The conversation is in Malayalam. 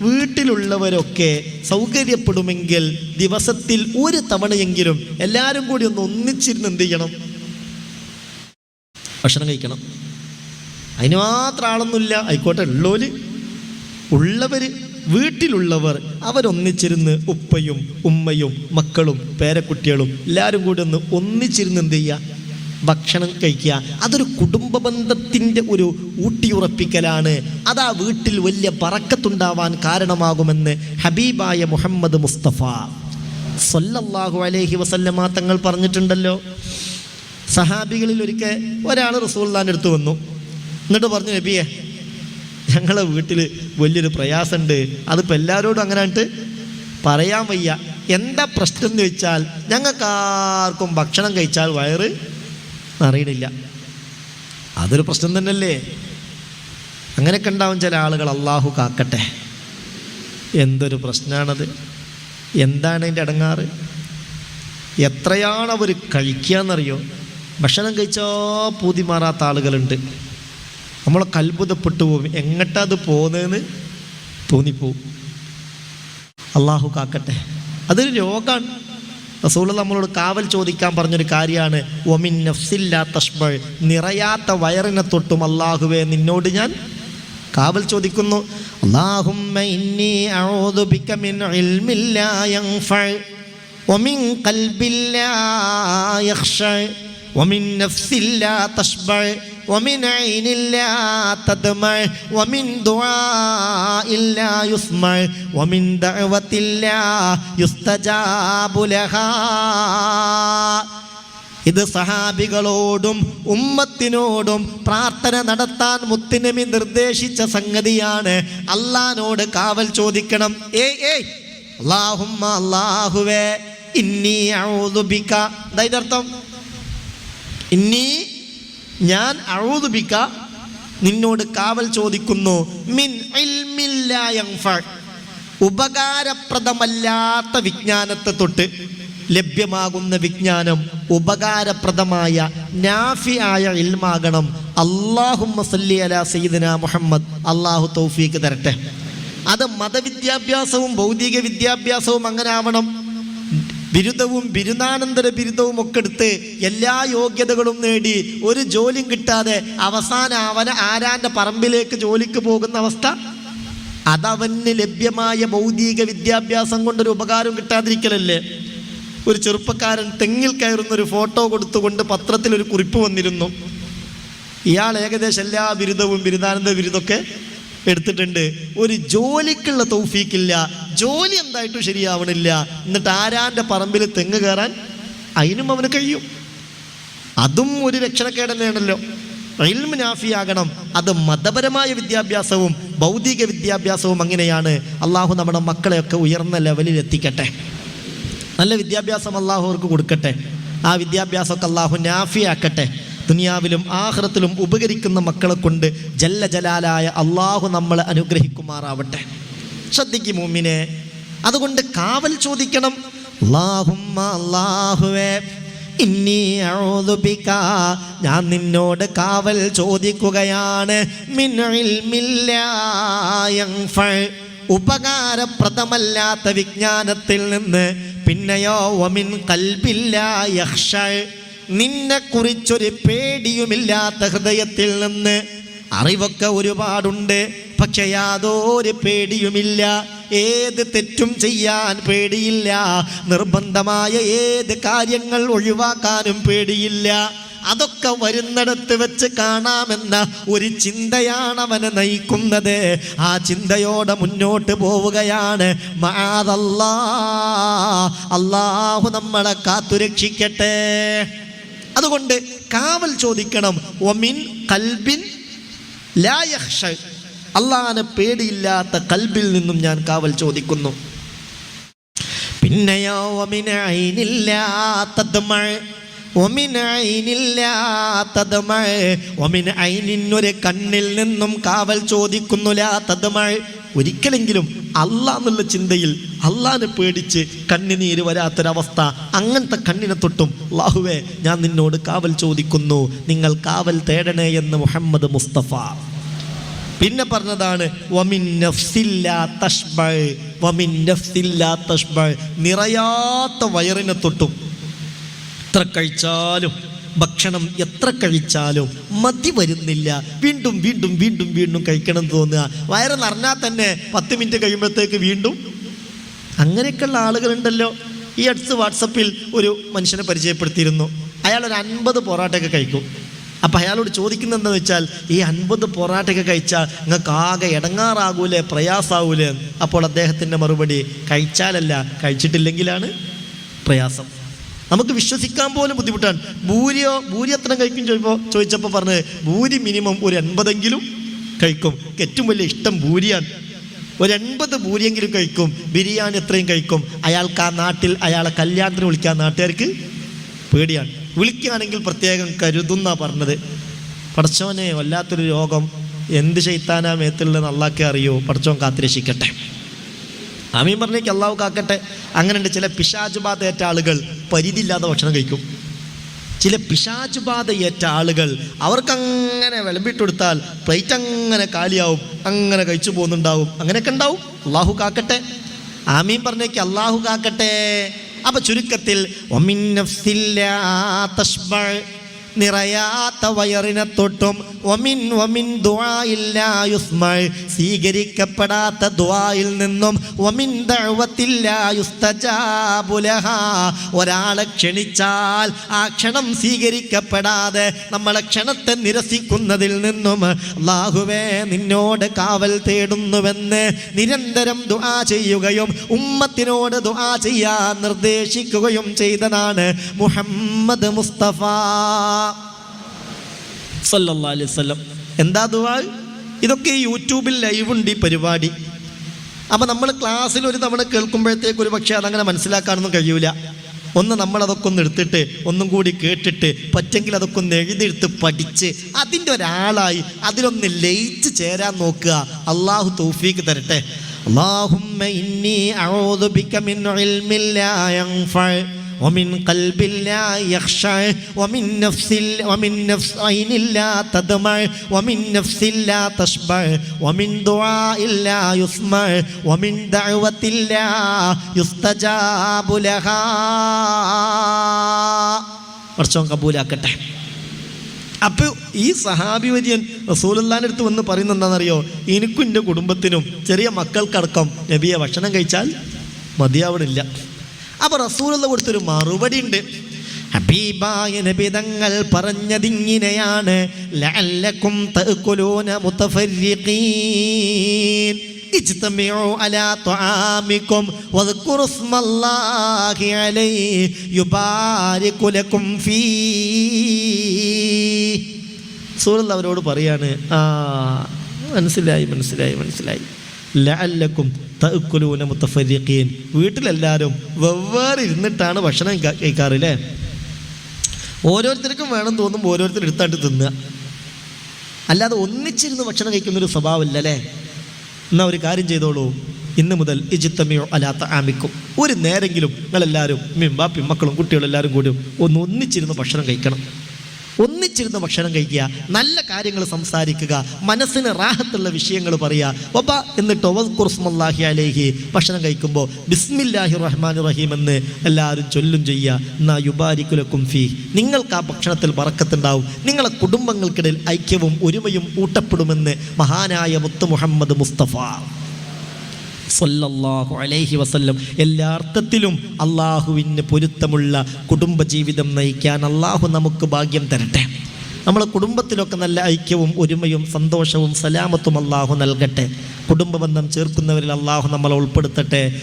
വീട്ടിലുള്ളവരൊക്കെ സൗകര്യപ്പെടുമെങ്കിൽ ദിവസത്തിൽ ഒരു തവണയെങ്കിലും എല്ലാവരും കൂടി ഒന്ന് ഒന്നിച്ചിരുന്ന് എന്ത് ചെയ്യണം? ഭക്ഷണം കഴിക്കണം. അതിന് മാത്രം ആളൊന്നുമില്ല. ആയിക്കോട്ടെ ഉള്ളോൽ. ഉള്ളവർ വീട്ടിലുള്ളവർ അവരൊന്നിച്ചിരുന്ന് ഉപ്പയും ഉമ്മയും മക്കളും പേരക്കുട്ടികളും എല്ലാവരും കൂടി ഒന്ന് ഒന്നിച്ചിരുന്ന് എന്ത് ചെയ്യുക? ഭക്ഷണം കഴിക്കുക. അതൊരു കുടുംബ ബന്ധത്തിന്റെ ഒരു ഊട്ടിയുറപ്പിക്കലാണ്. അതാ വീട്ടിൽ വലിയ പറക്കത്തുണ്ടാവാൻ കാരണമാകുമെന്ന് ഹബീബായ മുഹമ്മദ് മുസ്തഫ. സൊല്ലാഹു അലഹി വസല്ലമ തങ്ങൾ പറഞ്ഞിട്ടുണ്ടല്ലോ. സഹാബികളിൽ ഒരിക്കൽ ഒരാൾ റസൂള്ളാന്റെ അടുത്ത് വന്നു. എന്നിട്ട് പറഞ്ഞു നബിയെ ഞങ്ങളെ വീട്ടിൽ വലിയൊരു പ്രയാസമുണ്ട്. അതിപ്പോൾ എല്ലാവരോടും അങ്ങനെ പറയാൻ വയ്യ. എന്താ പ്രശ്നം എന്ന് വെച്ചാൽ ഞങ്ങൾക്കാർക്കും ഭക്ഷണം കഴിച്ചാൽ വയറ് അറിയണില്ല. അതൊരു പ്രശ്നം തന്നെയല്ലേ? അങ്ങനെയൊക്കെ ഉണ്ടാവും ചില ആളുകൾ അള്ളാഹു കാക്കട്ടെ എന്തൊരു പ്രശ്നമാണത് എന്താണ് അതിന്റെ അടങ്ങാറ്? എത്രയാണ് അവർ കഴിക്കുകയെന്നറിയോ ഭക്ഷണം കഴിച്ചാൽ പൂതി മാറാത്ത ആളുകളുണ്ട്. നമ്മളൊക്കെ അത്ഭുതപ്പെട്ടു പോകും എങ്ങട്ടാ അത് പോകുന്നതെന്ന് തോന്നിപ്പോവും. അള്ളാഹു കാക്കട്ടെ അതൊരു രോഗമാണ് റസൂൾ നമ്മളോട് കാവൽ ചോദിക്കാൻ പറഞ്ഞൊരു കാര്യമാണ്. ഒമിൻ നഫ്സില്ലാ നിറയാത്ത വയറിനെ തൊട്ടും അള്ളാഹുവെ നിന്നോട് ഞാൻ കാവൽ ചോദിക്കുന്നു. അല്ലാഹുമ്മ ഇന്നി അഊദു ബിക മിൻ ഇൽമിൻ ലാ യൻഫഅ വമിൻ ഖൽബിൻ ലാ യഖ്ശഅ വമിൻ നഫ്സിൻ ലാ തഷ്ബഅ ومن عين لا تدمع ومن دعاء لا يسمع ومن دعوة لا يستجاب لها ഇത് സഹാബികളോടും ഉമ്മത്തിനോടും പ്രാർത്ഥന നടത്താൻ മുത്തുനബി നിർദ്ദേശിച്ച സംഗതിയാണ് അള്ളഹാനോട് കാവൽ ചോദിക്കണം ഏയ് ഏയ് അള്ളാഹുമ്മ അള്ളാഹുവേ ഇന്നി ഔദുബിക എന്താ ഇതിനർത്ഥം ഇന്നി ഞാൻ അഴുതുപിക്ക നിന്നോട് കാവൽ ചോദിക്കുന്നു. മിൻ. ഉപകാരപ്രദമല്ലാത്ത വിജ്ഞാനത്തെ തൊട്ട് ലഭ്യമാകുന്ന വിജ്ഞാനം ഉപകാരപ്രദമായ നാഫിയായ ഇൽമാകണം. അള്ളാഹുമ്മ സല്ലി അല സയ്യിദിന മുഹമ്മദ്. അള്ളാഹു തൗഫീക്ക് തരട്ടെ. അത് മതവിദ്യാഭ്യാസവും ഭൗതിക വിദ്യാഭ്യാസവും അങ്ങനെ ആവണം ബിരുദവും ബിരുദാനന്തര ബിരുദവും ഒക്കെ എടുത്ത് എല്ലാ യോഗ്യതകളും നേടി ഒരു ജോലിയും കിട്ടാതെ അവസാന അവന ആരാന്റെ പറമ്പിലേക്ക് ജോലിക്ക് പോകുന്ന അവസ്ഥ? അതവന് ലഭ്യമായ ഭൗതിക വിദ്യാഭ്യാസം കൊണ്ടൊരു ഉപകാരം കിട്ടാതിരിക്കലല്ലേ? ഒരു ചെറുപ്പക്കാരൻ തെങ്ങിൽ കയറുന്ന ഒരു ഫോട്ടോ കൊടുത്തുകൊണ്ട് പത്രത്തിൽ ഒരു കുറിപ്പ് വന്നിരുന്നു. ഇയാൾ ഏകദേശം എല്ലാ ബിരുദവും ബിരുദാനന്ദ ബിരുദമൊക്കെ എടുത്തിട്ടുണ്ട്. ഒരു ജോലിക്കുള്ള തൗഫീക്കില്ല ജോലി എന്തായിട്ടും ശരിയാവണില്ല. എന്നിട്ട് ആരാന്റെ പറമ്പിൽ തെങ്ങ് കയറാൻ അതിനും അവന് കഴിയും. അതും ഒരു രക്ഷണക്കേട് തന്നെയാണല്ലോ നാഫിയാകണം. അത് മതപരമായ വിദ്യാഭ്യാസവും ഭൗതിക വിദ്യാഭ്യാസവും അങ്ങനെയാണ്. അള്ളാഹു നമ്മുടെ മക്കളെയൊക്കെ ഉയർന്ന ലെവലിൽ എത്തിക്കട്ടെ. നല്ല വിദ്യാഭ്യാസം അള്ളാഹു അവർക്ക് കൊടുക്കട്ടെ. ആ വിദ്യാഭ്യാസമൊക്കെ അള്ളാഹു നാഫിയാക്കട്ടെ. ദുനിയാവിലും ആഹ്റത്തിലും ഉപകരിക്കുന്ന മക്കളെ കൊണ്ട് ജല്ല ജലാലായ അള്ളാഹു നമ്മളെ അനുഗ്രഹിക്കുമാറാവട്ടെ ശ്രദ്ധിക്കും മുമ്മിനെ അതുകൊണ്ട് കാവൽ ചോദിക്കണം അല്ലാഹുവേ ഇന്നി ഞാൻ നിന്നോട് കാവൽ ചോദിക്കുകയാണ്. ഉപകാരപ്രദമല്ലാത്ത വിജ്ഞാനത്തിൽ നിന്ന് പിന്നെയോ വമിൻ കൽബില്ലാ യഖ്ശഅ. നിന്നെക്കുറിച്ചൊരു പേടിയുമില്ലാത്ത ഹൃദയത്തിൽ നിന്ന് അറിവൊക്കെ ഒരുപാടുണ്ട് പക്ഷെ യാതൊരു പേടിയുമില്ല. ഏത് തെറ്റും ചെയ്യാൻ പേടിയില്ല. നിർബന്ധമായ ഏത് കാര്യങ്ങൾ ഒഴിവാക്കാനും പേടിയില്ല. അതൊക്കെ വരുന്നിടത്ത് വെച്ച് കാണാമെന്ന ഒരു ചിന്തയാണ് അവനെ നയിക്കുന്നത്. ആ ചിന്തയോടെ മുന്നോട്ട് പോവുകയാണ്. അള്ളാഹു നമ്മളെ കാത്തുരക്ഷിക്കട്ടെ. അതുകൊണ്ട് കാവൽ ചോദിക്കണം ഒമിൻ കൽബിൻ ലാ യഖ്ഷ. അള്ളാഹനെ പേടിയില്ലാത്ത കൽബിൽ നിന്നും ഞാൻ കാവൽ ചോദിക്കുന്നു പിന്നെയോ ഒമിന ഐനിന്നൊരു കണ്ണിൽ നിന്നും കാവൽ ചോദിക്കുന്നു ലാത്തത് മഴ ഒരിക്കലെങ്കിലും അല്ല എന്നുള്ള ചിന്തയിൽ അള്ളാനെ പേടിച്ച് കണ്ണിനീര് വരാത്തൊരവസ്ഥ അങ്ങനത്തെ കണ്ണിനെ തൊട്ടും അള്ളാഹുവേ ഞാൻ നിന്നോട് കാവൽ ചോദിക്കുന്നു. നിങ്ങൾ കാവൽ തേടണേ എന്ന് മുഹമ്മദ് മുസ്തഫ. പിന്നെ പറഞ്ഞതാണ്. നിറയാത്ത വയറിനെ തൊട്ടും. എത്ര കഴിച്ചാലും ഭക്ഷണം എത്ര കഴിച്ചാലും മതി വരുന്നില്ല. വീണ്ടും വീണ്ടും വീണ്ടും വീണ്ടും കഴിക്കണം തോന്നുക. വയറ് നിറഞ്ഞാൽ തന്നെ പത്ത് മിനിറ്റ് കഴിയുമ്പോഴത്തേക്ക് വീണ്ടും. അങ്ങനെയൊക്കെയുള്ള ആളുകളുണ്ടല്ലോ. ഈ അടുത്ത് വാട്സപ്പിൽ ഒരു മനുഷ്യനെ പരിചയപ്പെടുത്തിയിരുന്നു. അയാൾ ഒരു അൻപത് പൊറാട്ടയൊക്കെ കഴിക്കും. അപ്പം അയാളോട് ചോദിക്കുന്നത് എന്താണെന്ന് വെച്ചാൽ ഈ അൻപത് പൊറാട്ടയൊക്കെ കഴിച്ചാൽ നിങ്ങൾക്ക് ആകെ ഇടങ്ങാറാകൂലേ പ്രയാസാവൂലേ? അപ്പോൾ അദ്ദേഹത്തിന്റെ മറുപടി കഴിച്ചാലല്ല കഴിച്ചിട്ടില്ലെങ്കിലാണ് പ്രയാസം. നമുക്ക് വിശ്വസിക്കാൻ പോലും ബുദ്ധിമുട്ടാണ്. ഭൂരിയോ ഭൂരി എത്ര കഴിക്കും ചോദിച്ചപ്പോൾ ചോദിച്ചപ്പോൾ പറഞ്ഞത് ഭൂരി മിനിമം ഒരു എൺപതെങ്കിലും കഴിക്കും. ഏറ്റവും വലിയ ഇഷ്ടം ഭൂരിയാണ്. ഒരു എൺപത് ഭൂരിയെങ്കിലും കഴിക്കും. ബിരിയാണി എത്രയും കഴിക്കും. അയാൾക്ക് ആ നാട്ടിൽ അയാളെ കല്യാണത്തിന് വിളിക്കാൻ നാട്ടുകാർക്ക് പേടിയാണ്. വിളിക്കുകയാണെങ്കിൽ പ്രത്യേകം കരുതുന്ന പറഞ്ഞത്. പടച്ചോനെ വല്ലാത്തൊരു രോഗം. എന്ത് ചെയ്താനാ മേത്തുള്ളത് അള്ളാക്കെ അറിയോ? പടച്ചോൻ കാത്തിരക്ഷിക്കട്ടെ. ആമീൻ പറഞ്ഞേക്ക് അള്ളാഹു കാക്കട്ടെ. അങ്ങനെയുണ്ട് ചില പിശാച് ഏറ്റ ആളുകൾ പരിധിയില്ലാതെ ഭക്ഷണം കഴിക്കും. ചില പിശാച് ഏറ്റ ആളുകൾ അവർക്കങ്ങനെ വിളമ്പിട്ടെടുത്താൽ പ്ലേറ്റ് അങ്ങനെ കാലിയാവും അങ്ങനെ കഴിച്ചു പോകുന്നുണ്ടാവും. അങ്ങനെയൊക്കെ ഉണ്ടാവും. അള്ളാഹു കാക്കട്ടെ. ആമീൻ പറഞ്ഞേക്ക് അള്ളാഹു കാക്കട്ടെ. അപ്പൊ ചുരുക്കത്തിൽ. നിറയാത്ത വയറിനെ തൊട്ടും ഒമിൻ ഒമിൻ ദുആയില്ലാ യുസ്മഅ. സ്വീകരിക്കപ്പെടാത്ത ദുആയിൽ നിന്നും ഒമിൻ ദഅവത്തില്ലാ യുസ്തജാബു ലഹാ. ഒരാളെ ക്ഷണിച്ചാൽ ആ ക്ഷണം സ്വീകരിക്കപ്പെടാതെ നമ്മളെ ക്ഷണത്തെ നിരസിക്കുന്നതിൽ നിന്നും അള്ളാഹുവേ നിന്നോട് കാവൽ തേടുന്നുവെന്ന് നിരന്തരം ദുആ ചെയ്യുകയും ഉമ്മത്തിനോട് ദുആ ചെയ്യാൻ നിർദ്ദേശിക്കുകയും ചെയ്തതാണ് മുഹമ്മദ് മുസ്തഫ അലൈഹി വസല്ലം. എന്താ ദുവാ ഇതൊക്കെ യൂട്യൂബിൽ ലൈവ് ഉണ്ട് ഈ പരിപാടി. അപ്പം നമ്മൾ ക്ലാസ്സിൽ ഒരു തവണ കേൾക്കുമ്പോഴത്തേക്ക് ഒരു പക്ഷേ അതങ്ങനെ മനസ്സിലാക്കാനൊന്നും കഴിയൂല. ഒന്ന് നമ്മളതൊക്കെ ഒന്ന് എടുത്തിട്ട് ഒന്നും കൂടി കേട്ടിട്ട് പറ്റെങ്കിൽ അതൊക്കെ ഒന്ന് എഴുതിയെടുത്ത് പഠിച്ച് അതിന്റെ ഒരാളായി അതിലൊന്ന് ലയിച്ച് ചേരാൻ നോക്കുക. അള്ളാഹു തൗഫീക്ക് തരട്ടെ. അള്ളാഹുമ്മ ഇന്നി അഊദു ബിക മിൻ ഇൽമില്ലാ യൻഫഅ ومن قلب لا يخشع ومن نفس ومن نفس عين لا تدمع ومن نفس لا تشبع ومن دعاء لا يسمع ومن دعوة لا يستجاب لها വർഷം കബൂലാക്കട്ടെ അപ്പോൾ ഈ സഹാബി വര്യൻ റസൂലുള്ളാൻ്റെ അടുത്ത് വന്ന് പറയുന്നത് എന്താണെന്നറിയോ എനിക്കും എൻ്റെ കുടുംബത്തിനും ചെറിയ മക്കൾക്കടക്കം നബിയെ ഭക്ഷണം കഴിച്ചാൽ മതിയാവണില്ല അപ്പൊ റസൂലുള്ള കൊടുത്തൊരു മറുപടി ഉണ്ട് ഹബീബായ നബിതങ്ങൾ പറഞ്ഞതിങ്ങനെയാണ് ലഅല്ലക്കും തഅകുലൂന മുതഫരിഖീൻ اجتمعوا على طعامكم واذكروا اسم الله عليه يبارك لكم فيه സൂറല്ല അവരോട് പറയാണ് ആ മനസ്സിലായി മനസ്സിലായി മനസ്സിലായി ലഅല്ലക്കും തഅക്കുലൂന മുത്തഫരിഖീൻ. വീട്ടിലെല്ലാവരും വെവ്വേറെ ഇരുന്നിട്ടാണ് ഭക്ഷണം കഴിക്കാറില്ലേ? ഓരോരുത്തർക്കും വേണം തോന്നുമ്പോൾ ഓരോരുത്തർ എടുത്തായിട്ട് തിന്നുക. അല്ലാതെ ഒന്നിച്ചിരുന്ന് ഭക്ഷണം കഴിക്കുന്നൊരു സ്വഭാവമില്ല അല്ലേ എന്നാൽ ഒരു കാര്യം ചെയ്തോളൂ. ഇന്ന് മുതൽ ഇജിത്തമ്മയോ അല്ലാത്ത ആമിക്കും ഒരു നേരെങ്കിലും നിങ്ങളെല്ലാവരും ഉമ്മയും ബാപ്പയും മക്കളും കുട്ടികളെല്ലാവരും കൂടി ഒന്ന് ഒന്നിച്ചിരുന്ന് ഭക്ഷണം കഴിക്കണം. ഒന്നിച്ചിരുന്ന് ഭക്ഷണം കഴിക്കുക നല്ല കാര്യങ്ങൾ സംസാരിക്കുക മനസ്സിന് റാഹത്തുള്ള വിഷയങ്ങൾ പറയുക. ഒബ എന്നിട്ട് ഒവക്കുറുസ്മല്ലാഹി അലേഹി. ഭക്ഷണം കഴിക്കുമ്പോൾ ബിസ്മില്ലാഹി റഹ്മാൻ റഹീം എന്ന് എല്ലാവരും ചൊല്ലും ചെയ്യുക. എന്നാ യുബാരിക്കുലക്കും ഫീ. നിങ്ങൾക്ക് ആ ഭക്ഷണത്തിൽ വറക്കത്തുണ്ടാവും നിങ്ങളെ കുടുംബങ്ങൾക്കിടയിൽ ഐക്യവും ഒരുമയും ഊട്ടപ്പെടുമെന്ന് മഹാനായ മുത്ത് മുഹമ്മദ് മുസ്തഫ. സല്ലല്ലാഹു അലൈഹി വസല്ലം. എല്ലാ അർത്ഥത്തിലും അള്ളാഹുവിന് പൊരുത്തമുള്ള കുടുംബജീവിതം നയിക്കാൻ അള്ളാഹു നമുക്ക് ഭാഗ്യം തരട്ടെ. നമ്മളെ കുടുംബത്തിലൊക്കെ നല്ല ഐക്യവും ഒരുമയും സന്തോഷവും സലാമത്തും അള്ളാഹു നൽകട്ടെ. കുടുംബബന്ധം ചേർക്കുന്നവരിൽ അള്ളാഹു നമ്മളെ ഉൾപ്പെടുത്തട്ടെ.